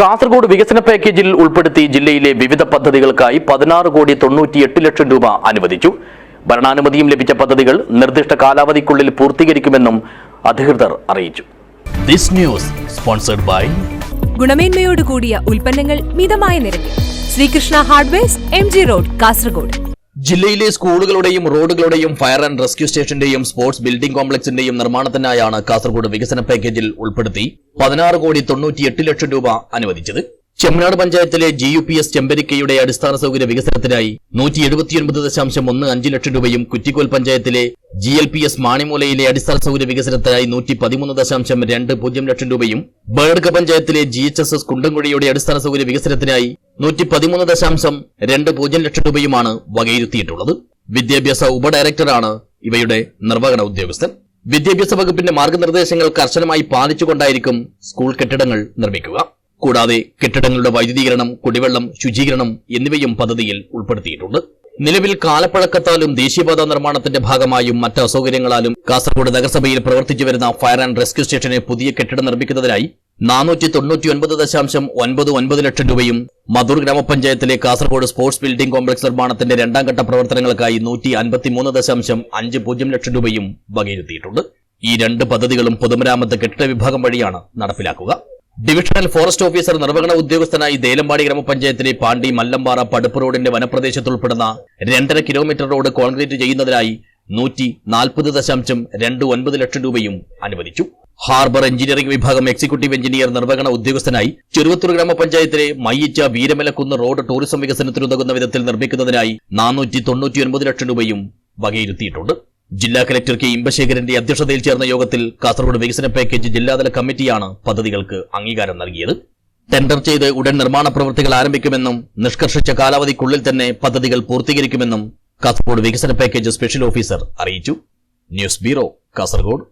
കാസർഗോഡ് വികസന പാക്കേജിൽ ഉൾപ്പെടുത്തി ജില്ലയിലെ വിവിധ പദ്ധതികൾക്കായി പതിനാറ് കോടി തൊണ്ണൂറ്റിയെട്ട് ലക്ഷം രൂപ അനുവദിച്ചു. ഭരണാനുമതിയും ലഭിച്ച പദ്ധതികൾ നിർദ്ദിഷ്ട കാലാവധിക്കുള്ളിൽ പൂർത്തീകരിക്കുമെന്നും അധികൃതർ അറിയിച്ചു. ദിസ് ന്യൂസ് സ്പോൺസർഡ് ബൈ ഗുണമേന്മയോട് കൂടിയ ഉൽപ്പന്നങ്ങൾ മിതമായ നിരക്കിൽ. Srikrishna hardwares M G road Kasaragod. ജില്ലയിലെ സ്കൂളുകളുടെയും റോഡുകളുടെയും ഫയർ ആൻഡ് റെസ്ക്യൂ സ്റ്റേഷന്റെയും സ്പോർട്സ് ബിൽഡിംഗ് കോംപ്ലക്സിന്റെയും നിർമ്മാണത്തിനായാണ് കാസർഗോഡ് വികസന പാക്കേജിൽ ഉൾപ്പെടുത്തി പതിനാറ് കോടി തൊണ്ണൂറ്റിയെട്ട് ലക്ഷം രൂപ അനുവദിച്ചത്. ചെമ്മനാട് പഞ്ചായത്തിലെ ജി യു പി എസ് ചെമ്പരിക്കയുടെ അടിസ്ഥാന സൗകര്യ വികസനത്തിനായി നൂറ്റി എഴുപത്തിയൊൻപത് ദശാംശം ഒന്ന് അഞ്ച് ലക്ഷം രൂപയും കുറ്റിക്കോൽ പഞ്ചായത്തിലെ ജി എൽ പി എസ് മാണിമൂലയിലെ അടിസ്ഥാന സൗകര്യ വികസനത്തിനായി നൂറ്റി പതിമൂന്ന് ദശാംശം രണ്ട് പൂജ്യം ലക്ഷം രൂപയും ബേർഡ് പഞ്ചായത്തിലെ ജി എച്ച് എസ് എസ് കുണ്ടൻകുഴിയുടെ അടിസ്ഥാന സൗകര്യ വികസനത്തിനായി നൂറ്റി പതിമൂന്ന് ദശാംശം രണ്ട് പൂജ്യം ലക്ഷം രൂപയുമാണ് വകയിരുത്തിയിട്ടുള്ളത്. വിദ്യാഭ്യാസ ഉപഡയറക്ടറാണ് ഇവയുടെ നിർവഹണ ഉദ്യോഗസ്ഥൻ. വിദ്യാഭ്യാസ വകുപ്പിന്റെ മാർഗനിർദ്ദേശങ്ങൾ കർശനമായി പാലിച്ചുകൊണ്ടായിരിക്കും സ്കൂൾ കെട്ടിടങ്ങൾ നിർമ്മിക്കുക. കൂടാതെ കെട്ടിടങ്ങളുടെ വൈദ്യുതീകരണം കുടിവെള്ളം ശുചീകരണം എന്നിവയും പദ്ധതിയിൽ ഉൾപ്പെടുത്തിയിട്ടുണ്ട്. നിലവിൽ കാലപ്പഴക്കത്താലും ദേശീയപാത നിർമ്മാണത്തിന്റെ ഭാഗമായും മറ്റ് അസൗകര്യങ്ങളാലും കാസർഗോഡ് നഗരസഭയിൽ പ്രവർത്തിച്ചു വരുന്ന ഫയർ ആൻഡ് റെസ്ക്യൂ സ്റ്റേഷന് പുതിയ കെട്ടിടം നിർമ്മിക്കുന്നതിനായി നാനൂറ്റി തൊണ്ണൂറ്റി ഒൻപത് ദശാംശം ഒൻപത് ഒൻപത് ലക്ഷം രൂപയും മധൂർ ഗ്രാമപഞ്ചായത്തിലെ കാസർഗോഡ് സ്പോർട്സ് ബിൽഡിംഗ് കോംപ്ലക്സ് നിർമ്മാണത്തിന്റെ രണ്ടാം ഘട്ട പ്രവർത്തനങ്ങൾക്കായി നൂറ്റി അൻപത്തിമൂന്ന് ദശാംശം അഞ്ച് പൂജ്യം ലക്ഷം രൂപയും വകയിരുത്തിയിട്ടുണ്ട്. ഈ രണ്ട് പദ്ധതികളും പൊതുമരാമത്ത് കെട്ടിട വിഭാഗം വഴിയാണ് നടപ്പിലാക്കുക. ഡിവിഷണൽ ഫോറസ്റ്റ് ഓഫീസർ നിർവഹണ ഉദ്യോഗസ്ഥനായി ദേലമ്പാടി ഗ്രാമപഞ്ചായത്തിലെ പാണ്ടി മല്ലമ്പാറ പടുപ്പ് റോഡിന്റെ വനപ്രദേശത്തുൾപ്പെടുന്ന രണ്ടര കിലോമീറ്റർ റോഡ് കോൺക്രീറ്റ് ചെയ്യുന്നതിനായി നൂറ്റി നാൽപ്പത് ദശാംശം രണ്ട് ഒൻപത് ലക്ഷം രൂപയും അനുവദിച്ചു. ഹാർബർ എഞ്ചിനീയറിംഗ് വിഭാഗം എക്സിക്യൂട്ടീവ് എഞ്ചിനീയർ നിർവഹണ ഉദ്യോഗസ്ഥനായി ചെറുവത്തൂർ ഗ്രാമപഞ്ചായത്തിലെ മയ്യിച്ച വീരമലക്കുന്ന് റോഡ് ടൂറിസം വികസനത്തിനുതകുന്ന വിധത്തിൽ നിർമ്മിക്കുന്നതിനായി നാനൂറ്റി തൊണ്ണൂറ്റിയൊൻപത് ലക്ഷം രൂപയും വകയിരുത്തിയിട്ടുണ്ട്. ജില്ലാ കലക്ടർ കെ ഇമ്പശേഖരന്റെ അധ്യക്ഷതയിൽ ചേർന്ന യോഗത്തിൽ കാസർഗോഡ് വികസന പാക്കേജ് ജില്ലാതല കമ്മിറ്റിയാണ് പദ്ധതികൾക്ക് അംഗീകാരം നൽകിയത്. ടെൻഡർ ചെയ്ത് ഉടൻ നിർമ്മാണ പ്രവൃത്തികൾ ആരംഭിക്കുമെന്നും നിഷ്കർഷിച്ച കാലാവധിക്കുള്ളിൽ തന്നെ പദ്ധതികൾ പൂർത്തീകരിക്കുമെന്നും കാസർഗോഡ് വികസന പാക്കേജ് സ്പെഷ്യൽ ഓഫീസർ അറിയിച്ചു. News bureau Kasaragod.